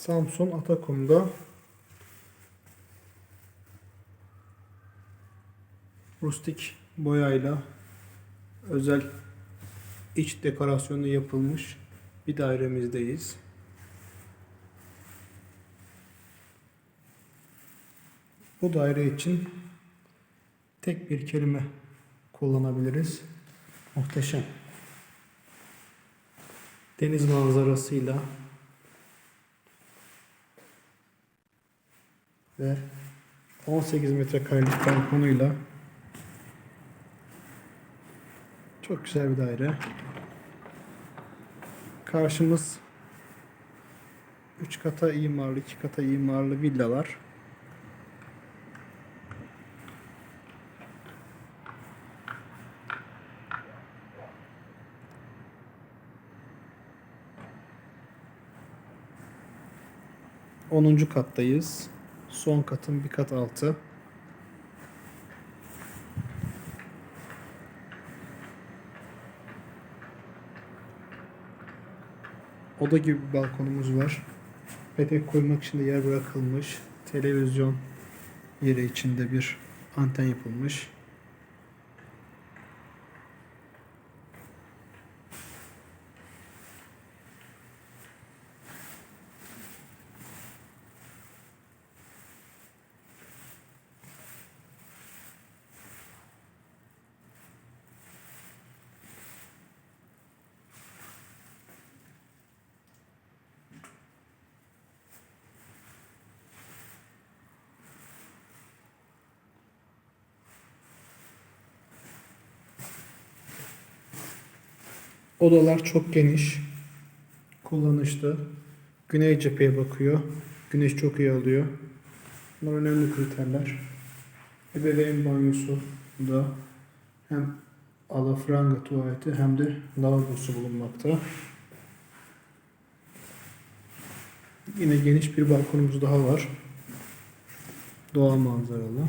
Samsun Atakum'da rustik boyayla özel iç dekorasyonu yapılmış bir dairemizdeyiz. Bu daire için tek bir kelime kullanabiliriz. Muhteşem. Deniz manzarasıyla ve 18 metrekarelik balkonuyla çok güzel bir daire. Karşımız 3 kata imarlı, 2 kata imarlı villalar. Onuncu kattayız. Son katın bir kat altı. Oda gibi bir balkonumuz var. Petek koymak için de yer bırakılmış. Televizyon yeri içinde bir anten yapılmış. Odalar çok geniş. Kullanışlı. Güney cepheye bakıyor. Güneş çok iyi alıyor. Bunlar önemli kriterler. Ebeveyn banyosu da hem alafranga tuvaleti hem de lavabosu bulunmakta. Yine geniş bir balkonumuz daha var. Doğa manzaralı.